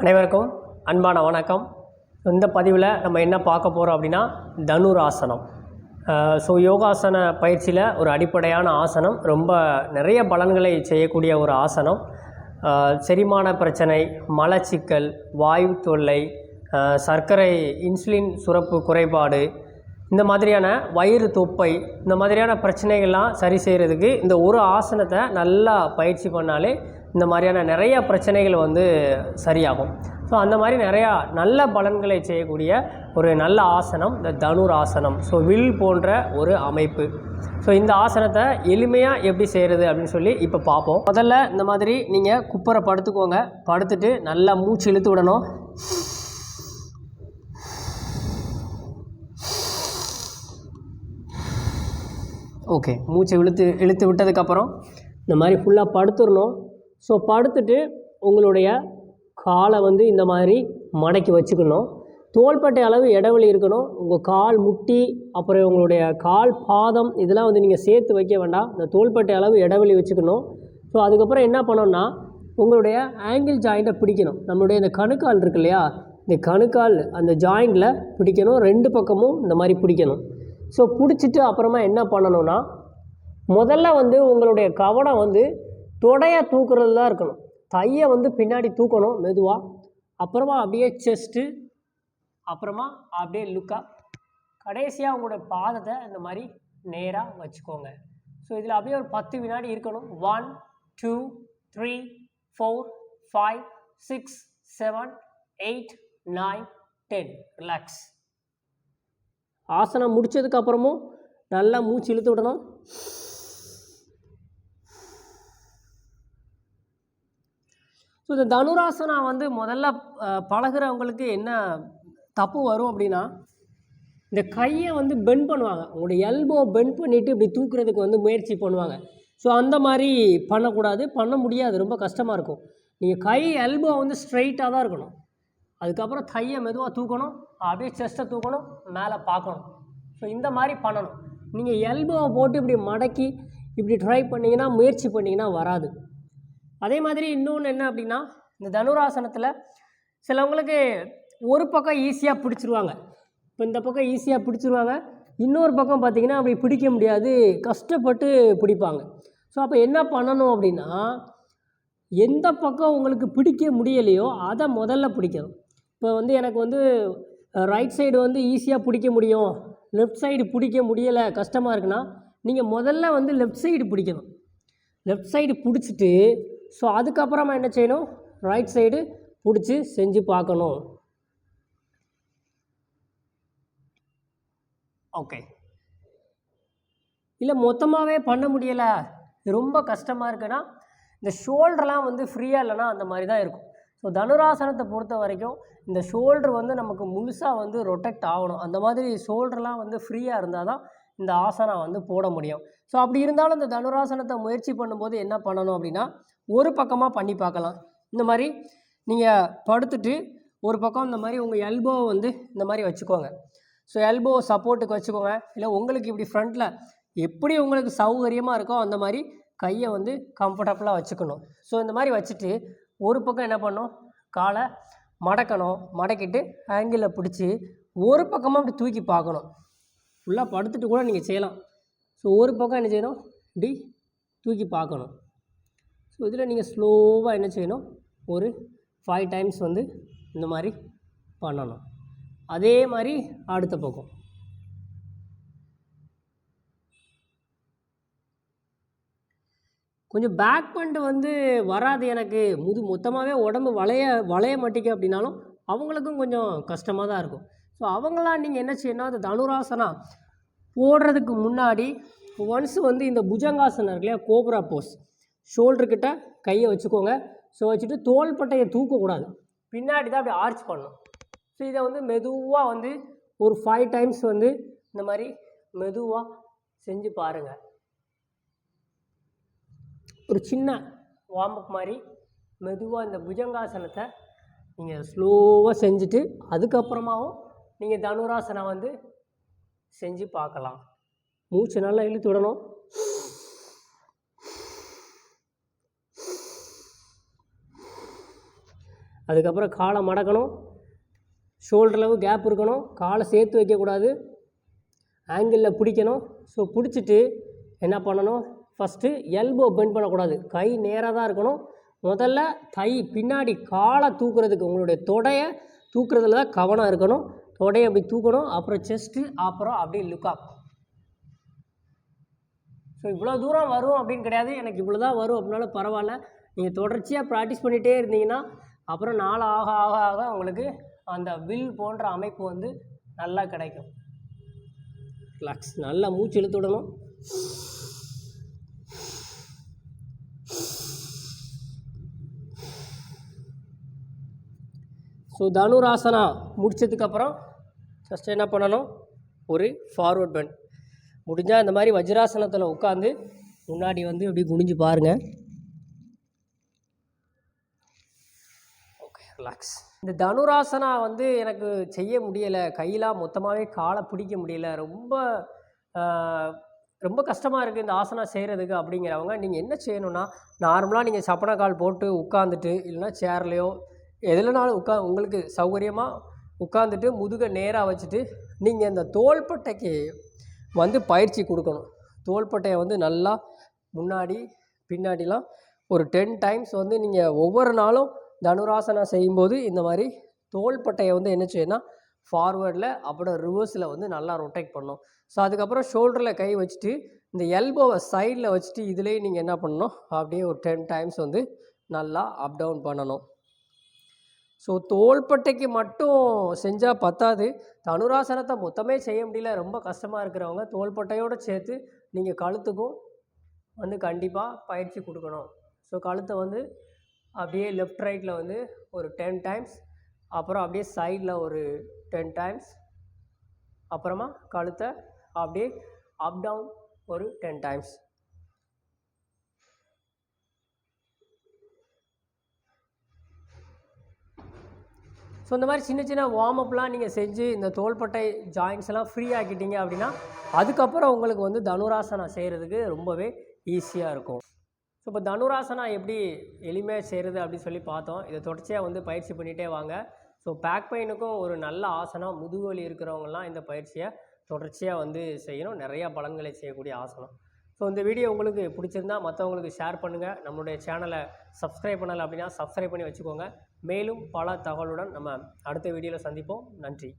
அனைவருக்கும் அன்பான வணக்கம். இந்த பதிவில் நம்ம என்ன பார்க்க போகிறோம் அப்படின்னா தனுராசனம். ஸோ யோகாசன பயிற்சியில் ஒரு அடிப்படையான ஆசனம் ரொம்ப நிறைய பலன்களை செய்யக்கூடிய ஒரு ஆசனம். செரிமான பிரச்சனை மலச்சிக்கல் வாயு தொல்லை சர்க்கரை இன்சுலின் சுரப்பு குறைபாடு இந்த மாதிரியான வயிறு தொப்பை இந்த மாதிரியான பிரச்சனைகள்லாம் சரி செய்கிறதுக்கு இந்த ஒரு ஆசனத்தை நல்லா பயிற்சி பண்ணாலே இந்த மாதிரியான நிறைய பிரச்சனைகள் வந்து சரியாகும். ஸோ அந்த மாதிரி நிறையா நல்ல பலன்களை செய்யக்கூடிய ஒரு நல்ல ஆசனம் இந்த தனுர் ஆசனம் ஸோ வில் போன்ற ஒரு அமைப்பு. ஸோ இந்த ஆசனத்தை எளிமையாக எப்படி செய்கிறது அப்படின்னு சொல்லி இப்போ பார்ப்போம். முதல்ல இந்த மாதிரி நீங்கள் குப்பரை படுத்துக்கோங்க. படுத்துட்டு நல்லா மூச்சு இழுத்து விடணும். ஓகே மூச்சை இழுத்து இழுத்து விட்டதுக்கப்புறம் இந்த மாதிரி ஃபுல்லாக படுத்துடணும். ஸோ படுத்துட்டு உங்களுடைய காலை வந்து இந்த மாதிரி மடக்கி வச்சுக்கணும். தோள்பட்டை அளவு இடைவெளி இருக்கணும். உங்கள் கால் முட்டி அப்புறம் உங்களுடைய கால் பாதம் இதெல்லாம் வந்து நீங்கள் சேர்த்து வைக்க வேண்டாம். இந்த தோள்பட்டை அளவு இடைவெளி வச்சுக்கணும். ஸோ அதுக்கப்புறம் என்ன பண்ணணும்னா உங்களுடைய ஆங்கிள் ஜாயிண்ட்டை பிடிக்கணும். நம்மளுடைய இந்த கணுக்கால் இருக்கு இல்லையா? இந்த கணுக்கால் அந்த ஜாயிண்டில் பிடிக்கணும். ரெண்டு பக்கமும் இந்த மாதிரி பிடிக்கணும். ஸோ பிடிச்சிட்டு அப்புறமா என்ன பண்ணணும்னா முதல்ல வந்து உங்களுடைய கவனம் வந்து தொடையை தூக்குறது தான் இருக்கணும். தையை வந்து பின்னாடி தூக்கணும் மெதுவாக அப்புறமா அப்படியே செஸ்ட்டு அப்புறமா அப்படியே லுக்காக கடைசியாக உங்களோட பாதத்தை இந்த மாதிரி நேராக வச்சுக்கோங்க. ஸோ இதில் அப்படியே ஒரு பத்து வினாடி இருக்கணும். One two three four five six seven eight nine ten relax ஆசனம் முடித்ததுக்கப்புறமும் நல்லா மூச்சு இழுத்து விடணும். ஸோ இந்த தனுராசனா வந்து முதல்ல பழகிறவங்களுக்கு பழகுறவங்களுக்கு என்ன தப்பு வரும் அப்படின்னா இந்த கையை வந்து பெண்ட் பண்ணுவாங்க. உங்களுடைய எல்போ பெண்ட் பண்ணிவிட்டு இப்படி தூக்குறதுக்கு வந்து முயற்சி பண்ணுவாங்க. ஸோ அந்த மாதிரி பண்ணக்கூடாது. பண்ண முடியாது. ரொம்ப கஷ்டமாக இருக்கும். நீங்கள் கை எல்போ வந்து ஸ்ட்ரைட்டாக தான் இருக்கணும். அதுக்கப்புறம் தையை மெதுவாக தூக்கணும். அப்படியே செஸ்ட்டை தூக்கணும். மேலே பார்க்கணும். ஸோ இந்த மாதிரி பண்ணணும். நீங்கள் எல்போவை போட்டு இப்படி மடக்கி இப்படி ட்ரை பண்ணிங்கன்னா முயற்சி பண்ணிங்கன்னா வராது. அதே மாதிரி இன்னொன்று என்ன அப்படின்னா இந்த தனுராசனத்தில் சிலவங்களுக்கு ஒரு பக்கம் ஈஸியாக பிடிச்சிருவாங்க. இப்போ இந்த பக்கம் ஈஸியாக பிடிச்சிருவாங்க. இன்னொரு பக்கம் பார்த்தீங்கன்னா அப்படி பிடிக்க முடியாது கஷ்டப்பட்டு பிடிப்பாங்க. ஸோ அப்போ என்ன பண்ணணும் அப்படின்னா எந்த பக்கம் உங்களுக்கு பிடிக்க முடியலையோ அதை முதல்ல பிடிக்கணும். இப்போ வந்து எனக்கு வந்து ரைட் சைடு வந்து ஈஸியாக பிடிக்க முடியும். லெஃப்ட் சைடு பிடிக்க முடியலை கஷ்டமாக இருக்குன்னா நீங்கள் முதல்ல வந்து லெஃப்ட் சைடு பிடிக்கணும். லெஃப்ட் சைடு பிடிச்சிட்டு ஸோ அதுக்கப்புறமா என்ன செய்யணும்? ரைட் சைடு பிடிச்சி செஞ்சு பார்க்கணும். ஓகே இல்லை மொத்தமாகவே பண்ண முடியலை. ரொம்ப கஷ்டமாக இருக்குன்னா இந்த ஷோல்டர்லாம் வந்து ஃப்ரீயாக இல்லைன்னா அந்த மாதிரி தான் இருக்கும். ஸோ தனுராசனத்தை பொறுத்த வரைக்கும் இந்த ஷோல்டர் வந்து நமக்கு முழுசாக வந்து ரொட்டெக்ட் ஆகணும். அந்த மாதிரி ஷோல்டர்லாம் வந்து ஃப்ரீயாக இருந்தால் தான் இந்த ஆசனா வந்து போட முடியும். ஸோ அப்படி இருந்தாலும் இந்த தனுராசனத்தை முயற்சி பண்ணும்போது என்ன பண்ணணும் அப்படின்னா ஒரு பக்கமாக பண்ணி பார்க்கலாம். இந்த மாதிரி நீங்கள் படுத்துட்டு ஒரு பக்கம் இந்த மாதிரி உங்கள் எல்போவை வந்து இந்த மாதிரி வச்சுக்கோங்க. ஸோ எல்போ சப்போர்ட்டுக்கு வச்சுக்கோங்க. இல்லை உங்களுக்கு இப்படி ஃப்ரண்ட்டில் எப்படி உங்களுக்கு சௌகரியமாக இருக்கோ அந்த மாதிரி கையை வந்து கம்ஃபர்டபுளாக வச்சுக்கணும். ஸோ இந்த மாதிரி வச்சுட்டு ஒரு பக்கம் என்ன பண்ணணும்? காலை மடக்கணும். மடக்கிட்டு ஆங்கிளில் பிடிச்சி ஒரு பக்கமாக அப்படி தூக்கி பார்க்கணும். ஃபுல்லாக படுத்துட்டு கூட நீங்கள் செய்யலாம். ஸோ ஒரு பக்கம் என்ன செய்யணும்? இப்படி தூக்கி பார்க்கணும். ஸோ இதில் நீங்கள் ஸ்லோவாக என்ன செய்யணும்? ஒரு ஃபைவ் டைம்ஸ் வந்து இந்த மாதிரி பண்ணணும். அதே மாதிரி அடுத்த பக்கம். கொஞ்சம் பேக் பண்ணிட்டு வந்து வராது எனக்கு. முது மொத்தமாகவே உடம்பு வளைய வளைய மாட்டேங்க அப்படின்னாலும் அவங்களுக்கும் கொஞ்சம் கஷ்டமாக தான் இருக்கும். ஸோ அவங்களாம் நீங்கள் என்ன செய்யணும்? அந்த தனுராசனா போடுறதுக்கு முன்னாடி ஒன்ஸ் வந்து இந்த புஜங்காசனம் இருக்கு இல்லையா கோப்ரா போஸ் ஷோல்டர்கிட்ட கையை வச்சுக்கோங்க. ஸோ வச்சுட்டு தோள்பட்டையை தூக்கக்கூடாது பின்னாடி தான் அப்படி ஆர்ச் பண்ணணும். ஸோ இதை வந்து மெதுவாக வந்து ஒரு ஃபைவ் டைம்ஸ் வந்து இந்த மாதிரி மெதுவாக செஞ்சு பாருங்கள் ஒரு சின்ன வார்ம்அப் மாதிரி மெதுவாக இந்த புஜங்காசனத்தை நீங்கள் ஸ்லோவாக செஞ்சுட்டு அதுக்கப்புறமாவும் நீங்கள் தனுராசனம் வந்து செஞ்சு பார்க்கலாம். மூச்சு நல்லா இழுத்து விடணும். அதுக்கப்புறம் காலை மடக்கணும். ஷோல்டரளவு கேப் இருக்கணும். காலை சேர்த்து வைக்கக்கூடாது. ஆங்கிளில் பிடிக்கணும். ஸோ பிடிச்சிட்டு என்ன பண்ணணும்? ஃபஸ்ட்டு எல்போ பெண்ட் பண்ணக்கூடாது. கை நேராக தான் இருக்கணும். முதல்ல கை பின்னாடி காலை தூக்குறதுக்கு உங்களுடைய தொடையை தூக்குறதுல தான் கவனம் இருக்கணும். தொடையை அப்படி தூக்கணும் அப்புறம் செஸ்ட்டு அப்புறம் அப்படியே லுக்காப் ஸோ இவ்வளோ தூரம் வரும் அப்படின்னு கிடையாது. எனக்கு இவ்வளோ தான் வரும் அப்படின்னாலும் பரவாயில்ல. நீங்கள் தொடர்ச்சியாக ப்ராக்டிஸ் பண்ணிகிட்டே இருந்தீங்கன்னா அப்புறம் நாள் ஆக ஆக ஆக உங்களுக்கு அந்த வில் போன்ற அமைப்பு வந்து நல்லா கிடைக்கும். ரிலாக்ஸ் நல்லா மூச்சு இழுத்து விடணும். ஸோ தனுராசனா முடித்ததுக்கப்புறம் ஃபஸ்ட்டு என்ன பண்ணணும்? ஒரு ஃபார்வர்ட் பெண்ட் முடிஞ்சால் இந்த மாதிரி வஜ்ராசனத்தில் உட்காந்து முன்னாடி வந்து இப்படி குனிஞ்சு பாருங்கள் ஓகே ரிலாக்ஸ் இந்த தனுராசனா வந்து எனக்கு செய்ய முடியலை. கையெல்லாம் மொத்தமாகவே காலை பிடிக்க முடியல. ரொம்ப ரொம்ப கஷ்டமாக இருக்குது இந்த ஆசனா செய்கிறதுக்கு அப்படிங்கிறவங்க நீங்கள் என்ன செய்யணும்னா நார்மலாக நீங்கள் சப்பன கால் போட்டு உட்காந்துட்டு இல்லைன்னா சேர்லேயோ எதுலனாலும் உட்கா உங்களுக்கு சௌகரியமாக உட்காந்துட்டு முதுகை நேராக வச்சுட்டு நீங்கள் இந்த தோள்பட்டைக்கு வந்து பயிற்சி கொடுக்கணும். தோள்பட்டையை வந்து நல்லா முன்னாடி பின்னாடிலாம் ஒரு டென் டைம்ஸ் வந்து நீங்கள் ஒவ்வொரு நாளும் தனுராசனா செய்யும்போது இந்த மாதிரி தோள்பட்டையை வந்து என்ன செய்யணும்னா ஃபார்வேர்டில் அப்புறம் ரிவர்ஸில் வந்து நல்லா ரொட்டேட் பண்ணும் ஸோ அதுக்கப்புறம் ஷோல்டரில் கை வச்சுட்டு இந்த எல்போவை சைடில் வச்சுட்டு இதுலேயே நீங்கள் என்ன பண்ணணும்? அப்படியே ஒரு டென் டைம்ஸ் வந்து நல்லா அப் டவுன் பண்ணணும். ஸோ தோள்பட்டைக்கு மட்டும் செஞ்சால் பத்தாது. தனுராசனத்தை மொத்தமே செய்ய முடியல. ரொம்ப கஷ்டமாக இருக்கிறவங்க தோள்பட்டையோடு சேர்த்து நீங்கள் கழுத்துக்கும் வந்து கண்டிப்பாக பயிற்சி கொடுக்கணும். ஸோ கழுத்தை வந்து அப்படியே லெஃப்ட் ரைட்டில் வந்து ஒரு டென் டைம்ஸ் அப்புறம் அப்படியே சைடில் ஒரு டென் டைம்ஸ் அப்புறமா கழுத்தை அப்படியே அப் டவுன் ஒரு டென் டைம்ஸ் ஸோ இந்த மாதிரி சின்ன சின்ன வார்ம் அப்லாம் நீங்கள் செஞ்சு இந்த தோள்பட்டை ஜாயின்ஸ் எல்லாம் ஃப்ரீ ஆக்கிட்டீங்க அப்படின்னா அதுக்கப்புறம் உங்களுக்கு வந்து தனுராசனா செய்கிறதுக்கு ரொம்பவே ஈஸியாக இருக்கும். ஸோ இப்போ தனுராசனா எப்படி எளிமையாக செய்கிறது அப்படின்னு சொல்லி பார்த்தோம். இதை தொடர்ச்சியாக வந்து பயிற்சி பண்ணிகிட்டே வாங்க. ஸோ பேக் பெயினுக்கும் ஒரு நல்ல ஆசனம் முதுகுவலி இருக்கிறவங்கலாம் இந்த பயிற்சியை தொடர்ச்சியாக வந்து செய்யணும். நிறையா பலன்களை செய்யக்கூடிய ஆசனம். ஸோ இந்த வீடியோ உங்களுக்கு பிடிச்சிருந்தா மற்றவங்களுக்கு ஷேர் பண்ணுங்கள் நம்மளுடைய சேனலை சப்ஸ்கிரைப் பண்ணலை அப்படின்னா சப்ஸ்கிரைப் பண்ணி வச்சுக்கோங்க. மேலும் பல தகவலுடன் நம்ம அடுத்த வீடியோவில் சந்திப்போம். நன்றி.